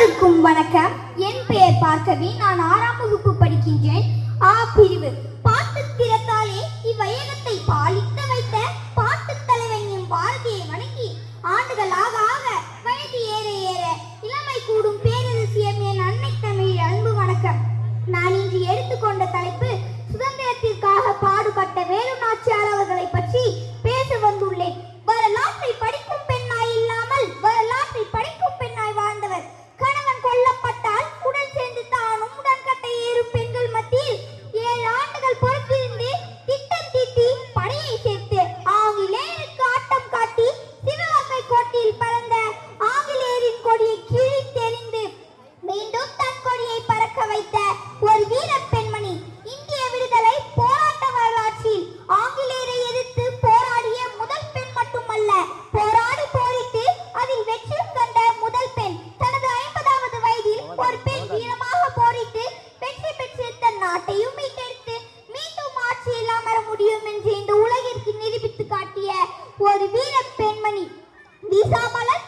அனைவருக்கும் வணக்கம். என் பெயர் பார்க்கவி நான் ஆறாம் வகுப்பு படிக்கின்றேன். ஆ பிரிவு. பாட்டு திறத்தாலே இவ்வையகத்தை பாலித்து வைத்த பாட்டு தலைவன் என் பாரதியை வணங்கி ஆண்டுகளாக ஆக ஆக வயது ஏற ஏற இளமை கூடும் பேரரசியம் என் அன்னை தமிழ் அன்பு வணக்கம். நான் இன்று எடுத்துக்கொண்ட தலைப்பு ஒரு வீர பெண்மணி இந்திய விடுதலை போராட்ட வரலாற்றில் ஆங்கிலேயரை எதிர்த்து போராடிய முதல் பெண் மட்டுமல்ல போராடி போரிட்டு அதில் வெற்றியும் கண்ட முதல் பெண் தனது ஐம்பதாவது வயதில் ஒரு பெண் வீரமாக போரிட்டு வெற்றி பெற்று தன் நாட்டையும் மீட்டெடுத்து மீண்டும் ஆட்சியில் அமர முடியும் என்று இந்த உலகிற்கு நிரூபித்து காட்டிய ஒரு வீர பெண்மணி. விசாமலர்